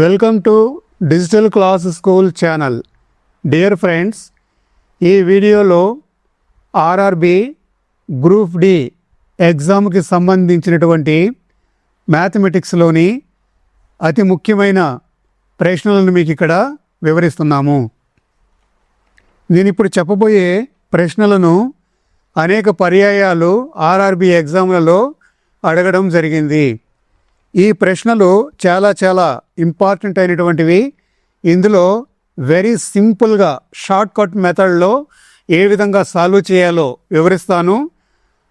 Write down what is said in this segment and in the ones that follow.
Welcome to digital class school channel. Dear friends ఈ వీడియోలో RRB group D ఎగ్జామ్కి సంబంధించినటువంటి మ్యాథమెటిక్స్లోని అతి ముఖ్యమైన ప్రశ్నలను మీకు ఇక్కడ వివరిస్తున్నాము. నేను ఇప్పుడు చెప్పబోయే ప్రశ్నలను అనేక పర్యాయాలు ఆర్ఆర్బి ఎగ్జామ్లలో అడగడం జరిగింది. ఈ ప్రశ్నలు చాలా చాలా ఇంపార్టెంట్ అయినటువంటివి. ఇందులో వెరీ సింపుల్గా షార్ట్ కట్ మెథడ్లో ఏ విధంగా సాల్వ్ చేయాలో వివరిస్తాను.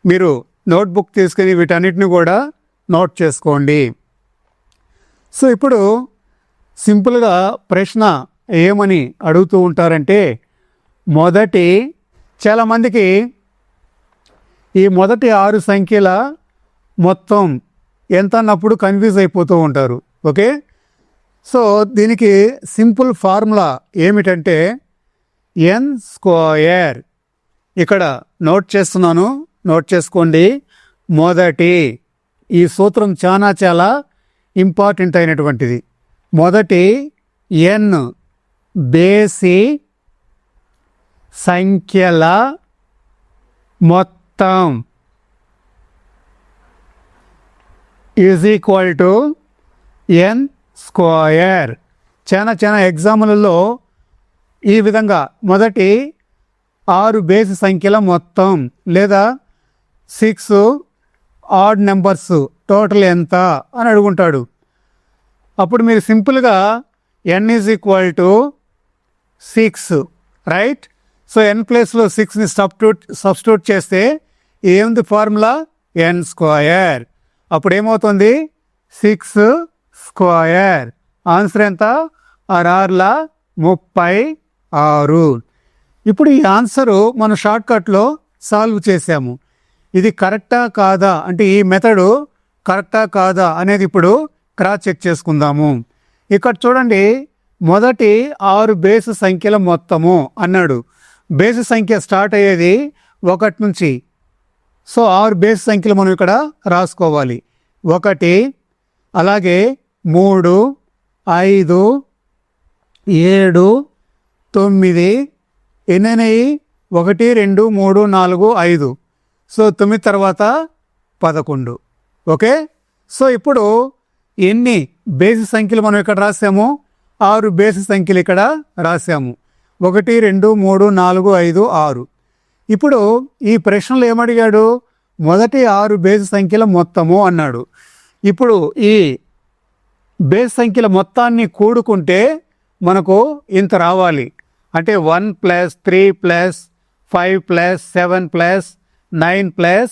మీరు నోట్బుక్ తీసుకుని వీటన్నిటిని కూడా నోట్ చేసుకోండి. సో ఇప్పుడు సింపుల్గా ప్రశ్న ఏమని అడుగుతూ ఉంటారంటే మొదటి చాలామందికి ఈ మొదటి ఆరు సంఖ్యల మొత్తం ఎంత అన్నప్పుడు కన్ఫ్యూజ్ అయిపోతూ ఉంటారు. ఓకే? సో దీనికి సింపుల్ ఫార్ములా ఏమిటంటే ఎన్ స్క్వయర్ ఇక్కడ నోట్ చేస్తున్నాను. నోట్ చేసుకోండి. మొదటి. ఈ సూత్రం చాలా చాలా ఇంపార్టెంట్ అయినటువంటిది. మొదటి ఎన్ బేసి సంఖ్యల మొత్తం. Is equal to N square చాలా చాలా ఎగ్జాములలో ఈ విధంగా మొదటి ఆరు బేసి సంఖ్యల మొత్తం లేదా సిక్స్ ఆడ్ నెంబర్స్ టోటల్ ఎంత అని అడుగుంటాడు. అప్పుడు మీరు సింపుల్గా N is equal to six right? So N ప్లేస్లో సిక్స్ని సబ్స్టిట్యూట్ సబ్స్టిట్యూట్ చేస్తే ఏంది ఫార్ములా? ఎన్ స్క్వయర్ అప్పుడు ఏమవుతుంది సిక్స్ స్క్వయర్ ఆన్సర్ ఎంత? ఆర్ఆర్ల ముప్పై ఆరు ఇప్పుడు ఈ ఆన్సరు మనం షార్ట్కట్లో సాల్వ్ చేసాము. ఇది కరెక్టా కాదా? అంటే ఈ మెథడు కరెక్టా కాదా అనేది ఇప్పుడు క్రాస్ చెక్ చేసుకుందాము. ఇక్కడ చూడండి మొదటి ఆరు బేసు సంఖ్యల మొత్తము అన్నాడు. బేసు సంఖ్య స్టార్ట్ అయ్యేది ఒకటి నుంచి సో ఆరు బేస్ సంఖ్యలు మనం ఇక్కడ రాసుకోవాలి. ఒకటి అలాగే మూడు ఐదు ఏడు తొమ్మిది ఎన్నైనాయి ఒకటి రెండు మూడు నాలుగు ఐదు. సో తొమ్మిది తర్వాత పదకొండు. ఓకే? సో ఇప్పుడు ఎన్ని బేసి సంఖ్యలు మనం ఇక్కడ రాసాము? ఆరు బేసి సంఖ్యలు ఇక్కడ రాసాము. ఒకటి రెండు మూడు నాలుగు ఐదు ఆరు. ఇప్పుడు ఈ ప్రశ్నలు ఏమడిగాడు? మొదటి ఆరు బేస్ సంఖ్యల మొత్తము అన్నాడు. ఇప్పుడు ఈ బేస్ సంఖ్యల మొత్తాన్ని కూడుకుంటే మనకు ఇంత రావాలి. అంటే one plus three plus five plus seven plus nine plus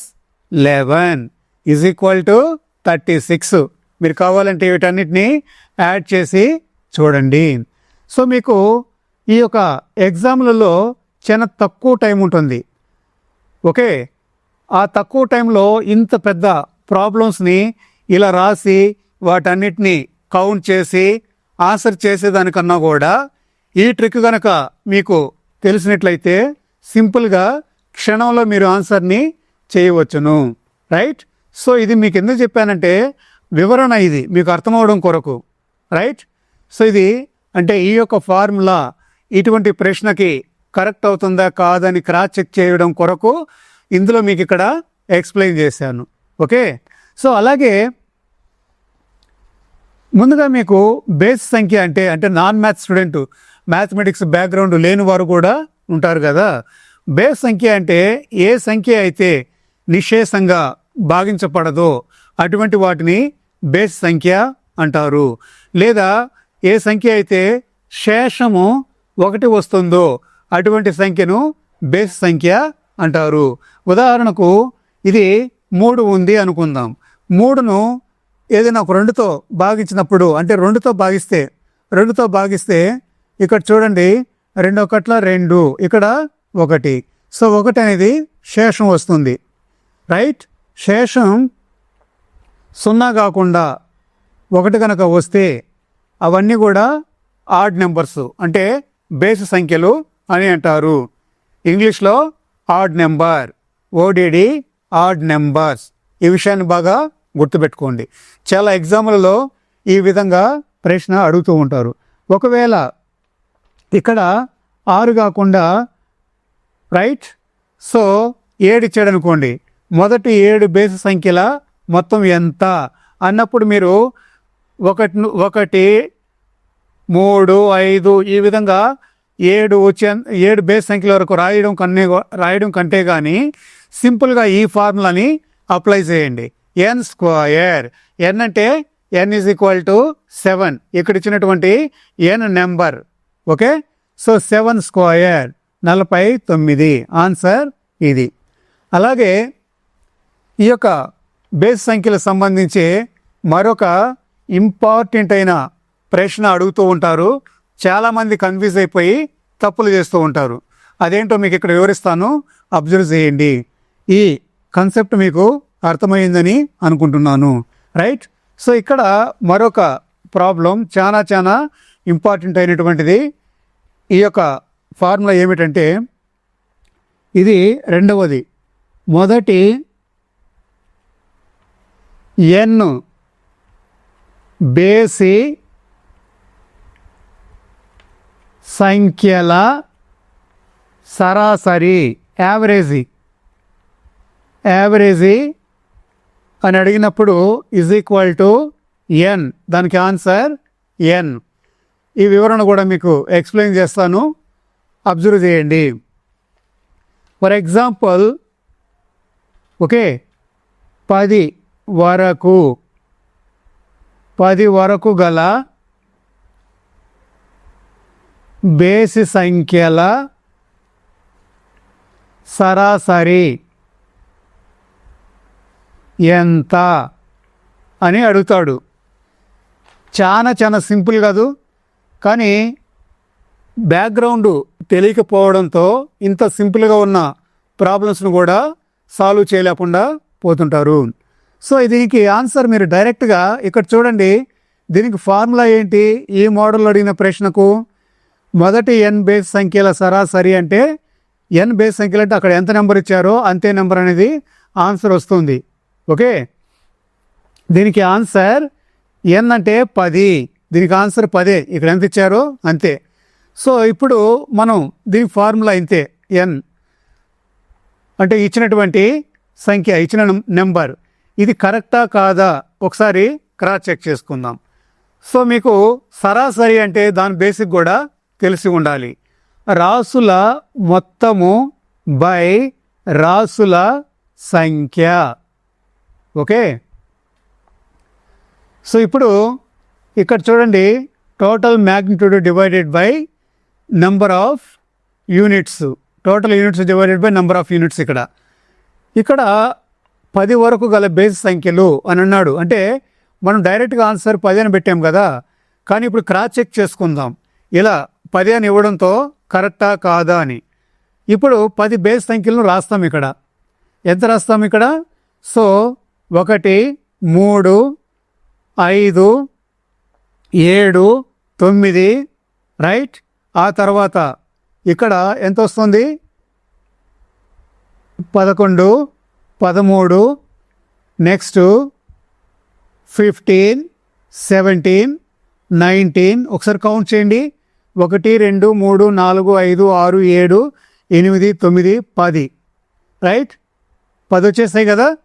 eleven is equal to thirty six. మీరు కావాలంటే వీటన్నిటిని యాడ్ చేసి చూడండి. సో మీకు ఈ యొక్క ఎగ్జామ్లలో చాలా తక్కువ టైం ఉంటుంది. ఓకే? ఆ తక్కువ టైంలో ఇంత పెద్ద ప్రాబ్లమ్స్ని ఇలా రాసి వాటన్నిటిని కౌంట్ చేసి ఆన్సర్ చేసేదానికన్నా కూడా ఈ ట్రిక్ కనుక మీకు తెలిసినట్లయితే సింపుల్గా క్షణంలో మీరు ఆన్సర్ని చేయవచ్చును. రైట్? సో ఇది మీకు ఎందుకు చెప్పానంటే వివరణ ఇది మీకు అర్థమవడం కొరకు. రైట్? సో ఇది అంటే ఈ యొక్క ఫార్ములా ఇటువంటి ప్రశ్నకి కరెక్ట్ అవుతుందా కాదని క్రాస్ చెక్ చేయడం కొరకు ఇందులో మీకు ఇక్కడ ఎక్స్ప్లెయిన్ చేశాను. ఓకే? సో అలాగే ముందుగా మీకు బేస్ సంఖ్య అంటే అంటే non maths student mathematics background లేని వారు కూడా ఉంటారు కదా? బేస్ సంఖ్య అంటే ఏ సంఖ్య అయితే నిశేషంగా భాగించబడదో అటువంటి వాటిని బేస్ సంఖ్య అంటారు. లేదా ఏ సంఖ్య అయితే శేషము ఒకటి వస్తుందో అటువంటి సంఖ్యను బేస్ సంఖ్య అంటారు. ఉదాహరణకు ఇది మూడు ఉంది అనుకుందాం. మూడును ఏదైనా ఒక రెండుతో భాగించినప్పుడు అంటే రెండుతో భాగిస్తే రెండుతో భాగిస్తే ఇక్కడ చూడండి రెండు ఒకట్ల రెండు ఇక్కడ ఒకటి. సో ఒకటి అనేది శేషం వస్తుంది. రైట్? శేషం సున్నా కాకుండా ఒకటి కనుక వస్తే అవన్నీ కూడా ఆడ్ నెంబర్స్ అంటే బేస్ సంఖ్యలు అని అంటారు. ఇంగ్లీష్లో odd number O D D odd numbers. ఈ విషయాన్ని బాగా గుర్తుపెట్టుకోండి. చాలా ఎగ్జామ్లలో ఈ విధంగా ప్రశ్న అడుగుతూ ఉంటారు. ఒకవేళ ఇక్కడ ఆరు కాకుండా రైట్ సో ఏడు ఇచ్చాడు అనుకోండి మొదటి ఏడు బేసి సంఖ్యల మొత్తం ఎంత? అన్నప్పుడు మీరు ఒకటి ఒకటి మూడు ఐదు ఈ విధంగా ఏడు వచ్చే ఏడు బేస్ సంఖ్యల వరకు రాయడం కన్నే రాయడం కంటే కానీ సింపుల్గా ఈ ఫార్ములాని అప్లై చేయండి. ఎన్ స్క్వయర్ ఎన్ అంటే N is equal to seven ఇక్కడ ఇచ్చినటువంటి N number okay so seven square నలభై తొమ్మిది. ఆన్సర్ ఇది. అలాగే ఈ యొక్క బేస్ సంఖ్యలకు సంబంధించి మరొక ఇంపార్టెంట్ అయిన ప్రశ్న అడుగుతూ ఉంటారు. చాలామంది కన్ఫ్యూజ్ అయిపోయి తప్పులు చేస్తూ ఉంటారు. అదేంటో మీకు ఇక్కడ వివరిస్తాను. అబ్జర్వ్ చేయండి. ఈ కన్సెప్ట్ మీకు అర్థమైందని అనుకుంటున్నాను. రైట్? సో ఇక్కడ మరొక ప్రాబ్లం చాలా చాలా ఇంపార్టెంట్ అయినటువంటిది. ఈ యొక్క ఫార్ములా ఏమిటంటే ఇది రెండవది. మొదటి ఎన్ బేసి సంఖ్యల సరాసరి యావరేజీ యావరేజీ అని అడిగినప్పుడు ఇజ్ ఈక్వల్ టు ఎన్ దానికి ఆన్సర్ ఎన్ ఈ వివరణ కూడా మీకు ఎక్స్ప్లెయిన్ చేస్తాను. అబ్జర్వ్ చేయండి. ఫర్ ఎగ్జాంపుల్ ఓకే పది వరకు పది వరకు గల బేసి సంఖ్యల సరాసరి ఎంత అని అడుగుతాడు. చాలా చాలా సింపుల్ కాదు కానీ బ్యాక్గ్రౌండ్ తెలియకపోవడంతో ఇంత సింపుల్గా ఉన్న ప్రాబ్లమ్స్ను కూడా సాల్వ్ చేయలేకుండా పోతుంటారు. సో దీనికి ఆన్సర్ మీరు డైరెక్ట్గా ఇక్కడ చూడండి. దీనికి ఫార్ములా ఏంటి? ఈ మోడల్ అడిగిన ప్రశ్నకు మొదటి ఎన్ బేస్ సంఖ్యల సరాసరి అంటే ఎన్ బేస్ సంఖ్యలు అంటే అక్కడ ఎంత నెంబర్ ఇచ్చారో అంతే నెంబర్ అనేది ఆన్సర్ వస్తుంది. ఓకే? దీనికి ఆన్సర్ ఎన్ అంటే పది. దీనికి ఆన్సర్ పదే. ఇక్కడ ఎంత ఇచ్చారో అంతే. సో ఇప్పుడు మనం దీని ఫార్ములా ఇంతే ఎన్ అంటే ఇచ్చినటువంటి సంఖ్య ఇచ్చిన నెంబర్ ఇది కరెక్టా కాదా? ఒకసారి క్రాస్ చెక్ చేసుకుందాం. సో మీకు సరాసరి అంటే దాని బేసిక్ కూడా తెలిసి ఉండాలి. రాసుల మొత్తము బై రాసుల సంఖ్య. ఓకే? సో ఇప్పుడు ఇక్కడ చూడండి total magnitude divided by number of units total units divided by number of units ఇక్కడ. ఇక్కడ పది వరకు గల బేస్ సంఖ్యలు అని అన్నాడు. అంటే మనం డైరెక్ట్గా ఆన్సర్ పది అని పెట్టాం కదా. కానీ ఇప్పుడు క్రాస్ చెక్ చేసుకుందాం. ఇలా పది అని ఇవ్వడంతో కరెక్టా కాదా అని. ఇప్పుడు పది బేస్ సంఖ్యలను రాస్తాం ఇక్కడ. ఎంత రాస్తాం ఇక్కడ? సో ఒకటి మూడు ఐదు ఏడు తొమ్మిది రైట్? ఆ తర్వాత ఇక్కడ ఎంత వస్తుంది? పదకొండు పదమూడు నెక్స్ట్ ఫిఫ్టీన్ సెవెంటీన్ నైన్టీన్. ఒకసారి కౌంట్ చేయండి. ఒకటి రెండు మూడు నాలుగు ఐదు ఆరు ఏడు ఎనిమిది తొమ్మిది పది. రైట్? పది వచ్చేసాయి కదా?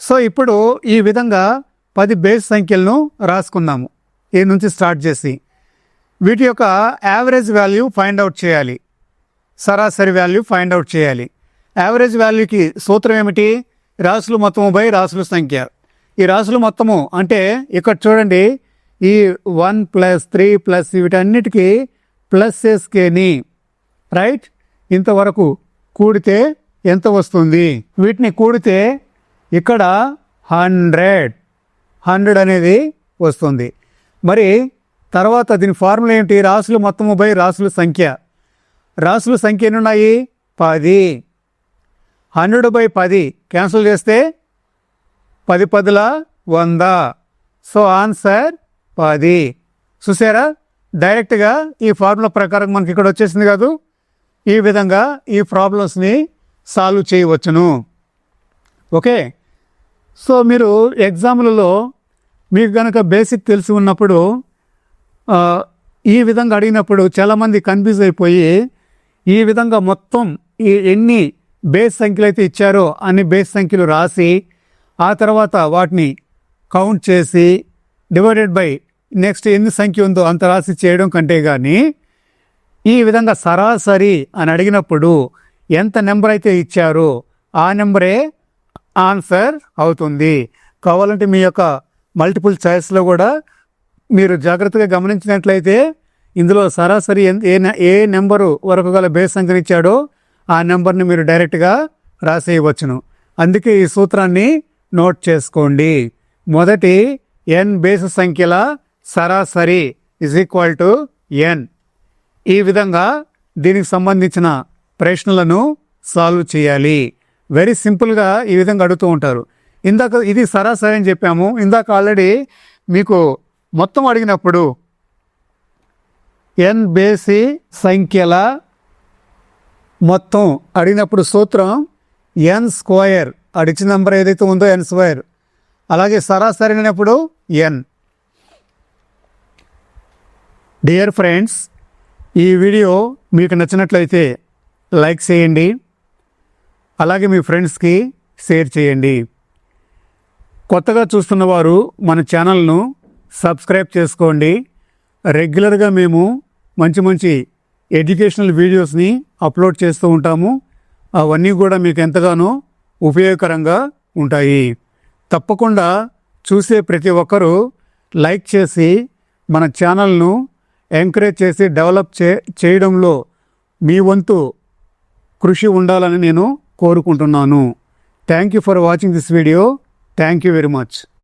సో ఇప్పుడు ఈ విధంగా పది బేస్ సంఖ్యలను రాసుకున్నాము ఈ నుంచి స్టార్ట్ చేసి? వీటి యొక్క యావరేజ్ వాల్యూ ఫైండ్ అవుట్ చేయాలి. సరాసరి వాల్యూ ఫైండ్ అవుట్ చేయాలి. యావరేజ్ వాల్యూకి సూత్రం ఏమిటి? రాసులు మొత్తము బై రాసుల సంఖ్య. ఈ రాసులు మొత్తము అంటే ఇక్కడ చూడండి ఈ వన్ ప్లస్ త్రీ ప్లస్ వీటన్నిటికీ ప్లస్ రైట్? ఇంతవరకు కూడితే ఎంత వస్తుంది? వీటిని కూడితే ఇక్కడ హండ్రెడ్. హండ్రెడ్ అనేది వస్తుంది. మరి తర్వాత దీని ఫార్ములా ఏంటి? రాసులు మొత్తము బై రాసుల సంఖ్య. రాసుల సంఖ్య ఎన్ని ఉన్నాయి పది. హండ్రెడ్ బై పది క్యాన్సిల్ చేస్తే పది పదుల వంద. సో ఆన్సర్ పది. చూసారా? డైరెక్ట్గా ఈ ఫార్ములా ప్రకారం మనకి ఇక్కడ వచ్చేసింది కాదు. ఈ విధంగా ఈ ప్రాబ్లమ్స్ని సాల్వ్ చేయవచ్చును. ఓకే? సో మీరు ఎగ్జామ్లలో మీకు కనుక బేసిక్ తెలిసి ఉన్నప్పుడు ఈ విధంగా అడిగినప్పుడు చాలామంది కన్ఫ్యూజ్ అయిపోయి ఈ విధంగా మొత్తం ఈ ఎన్ని బేస్ సంఖ్యలు అయితే ఇచ్చారో అన్ని బేస్ సంఖ్యలు రాసి ఆ తర్వాత వాటిని కౌంట్ చేసి డివైడెడ్ బై నెక్స్ట్ ఎన్ని సంఖ్య ఉందో అంత రాసి చేయడం కంటే కానీ ఈ విధంగా సరాసరి అని అడిగినప్పుడు ఎంత నెంబర్ అయితే ఇచ్చారో ఆ నెంబరే ఆన్సర్ అవుతుంది. కావాలంటే మీ యొక్క మల్టిపుల్ చాయిస్లో కూడా మీరు జాగ్రత్తగా గమనించినట్లయితే ఇందులో సరాసరి ఏ ఏ నెంబరు వరకు గల బేస్ సంఖ్యను ఇచ్చాడో ఆ నెంబర్ని మీరు డైరెక్ట్గా రాసేయవచ్చును. అందుకే ఈ సూత్రాన్ని నోట్ చేసుకోండి. మొదటి ఎన్ బేస్ సంఖ్యల సరాసరి ఇజ్ ఈక్వల్ టు ఎన్ ఈ విధంగా దీనికి సంబంధించిన ప్రశ్నలను సాల్వ్ చేయాలి. వెరీ సింపుల్గా ఈ విధంగా అడుగుతూ ఉంటారు. ఇందాక ఇది సరాసరి అని చెప్పాము. ఇందాక ఆల్రెడీ మీకు మొత్తం అడిగినప్పుడు ఎన్ బేసి సంఖ్యల మొత్తం అడిగినప్పుడు సూత్రం ఎన్ స్క్వయర్ అడిచిన నెంబర్ ఏదైతే ఉందో ఎన్ స్క్వయర్ అలాగే సరాసరి అయినప్పుడు ఎన్ డియర్ ఫ్రెండ్స్ ఈ వీడియో మీకు నచ్చినట్లయితే లైక్ చేయండి. అలాగే మీ ఫ్రెండ్స్కి షేర్ చేయండి. కొత్తగా చూస్తున్న వారు మన ఛానల్ను సబ్స్క్రైబ్ చేసుకోండి. రెగ్యులర్గా మేము మంచి మంచి ఎడ్యుకేషనల్ వీడియోస్ని అప్లోడ్ చేస్తూ ఉంటాము. అవన్నీ కూడా మీకు ఎంతగానో ఉపయోగకరంగా ఉంటాయి. తప్పకుండా చూసే ప్రతి ఒక్కరూ లైక్ చేసి మన ఛానల్ను ఎంకరేజ్ చేసి డెవలప్ చే చేయడంలో మీ వంతు కృషి ఉండాలని నేను కోరుకుంటున్నాను. Thank you for watching this video thank you very much